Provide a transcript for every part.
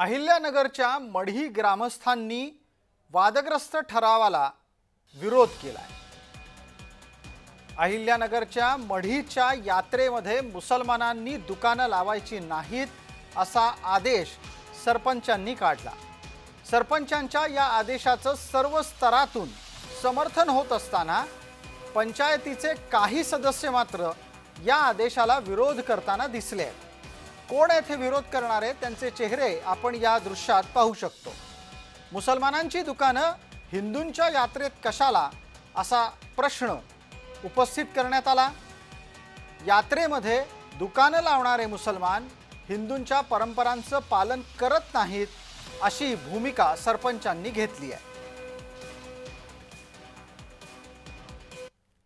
अहिल्यानगरच्या मढी ग्रामस्थांनी वादग्रस्त ठरावाला विरोध केलाय. अहिल्यानगरच्या मढीच्या यात्रेमध्ये मुसलमानांनी दुकानं लावायची नाहीत असा आदेश सरपंचांनी काढला. सरपंचांच्या या आदेशाचं सर्व स्तरातून समर्थन होत असताना पंचायतीचे काही सदस्य मात्र या आदेशाला विरोध करताना दिसले आहेत. कोण येथे विरोध करणारे? त्यांचे चेहरे आपण या दृश्यात पाहू शकतो. मुसलमानांची दुकानं हिंदूंच्या यात्रेत कशाला? असा प्रश्न उपस्थित करण्यात आला. यात्रेमध्ये दुकानं लावणारे मुसलमान हिंदूंच्या परंपरांचं पालन करत नाहीत अशी भूमिका सरपंचांनी घेतली आहे.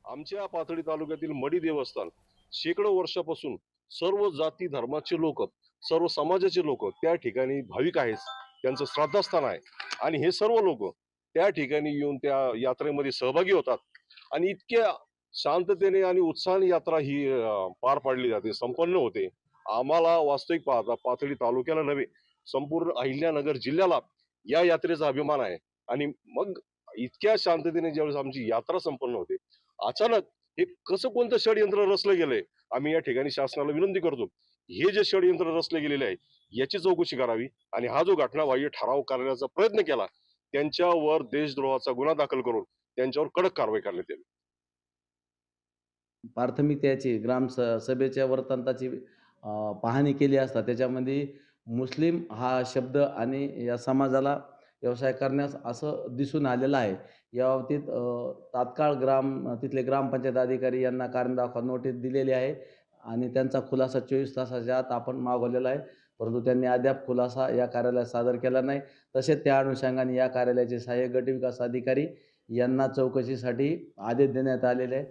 आमच्या पाथडी तालुक्यातील मडी देवस्थान शेकडो वर्षापासून सर्व जाती धर्माचे लोक सर्व समाजाचे लोक त्या ठिकाणी भाविक आहेत. त्यांचं श्रद्धास्थान आहे. आणि हे सर्व लोक त्या ठिकाणी येऊन त्या यात्रेमध्ये सहभागी होतात. आणि इतक्या शांततेने आणि उत्साहाने यात्रा ही पार पाडली जाते. संपन्न होते. आम्हाला वास्तविक पाहता पाथर्डी तालुक्याला नव्हे संपूर्ण अहिल्यानगर जिल्ह्याला या यात्रेचा अभिमान आहे. आणि मग इतक्या शांततेने ज्यावेळेस आमची यात्रा संपन्न होते अचानक हे कसं कोणतं षडयंत्र रचलं गेलंय? आम्ही या ठिकाणी शासनाला विनंती करतो हे जे षडयंत्र रचले गेलेले आहे याची चौकशी करावी आणि हा जो घटनाबाह्य ठराव करण्याचा प्रयत्न केला त्यांच्यावर देशद्रोहाचा गुन्हा दाखल करून त्यांच्यावर कडक कारवाई करण्यात येईल प्राथमिक त्याची ग्राम सभेच्या वर्तंताची पाहणी केली असता त्याच्यामध्ये मुस्लिम हा शब्द आणि या समाजाला व्यवसाय करण्यास असं दिसून आलेलं आहे. या बाबतीत तात्काळ ग्राम तिथले ग्रामपंचायत अधिकारी यांना कारण दाखवा नोटीस दिलेली आहे आणि त्यांचा खुलासा चोवीस तासाच्या आत आपण मागवलेला आहे. परंतु त्यांनी अद्याप खुलासा या कार्यालयात सादर केला नाही. तसेच त्या अनुषंगाने या कार्यालयाचे सहाय्यक गट विकास अधिकारी यांना चौकशीसाठी आदेश देण्यात आलेले आहे.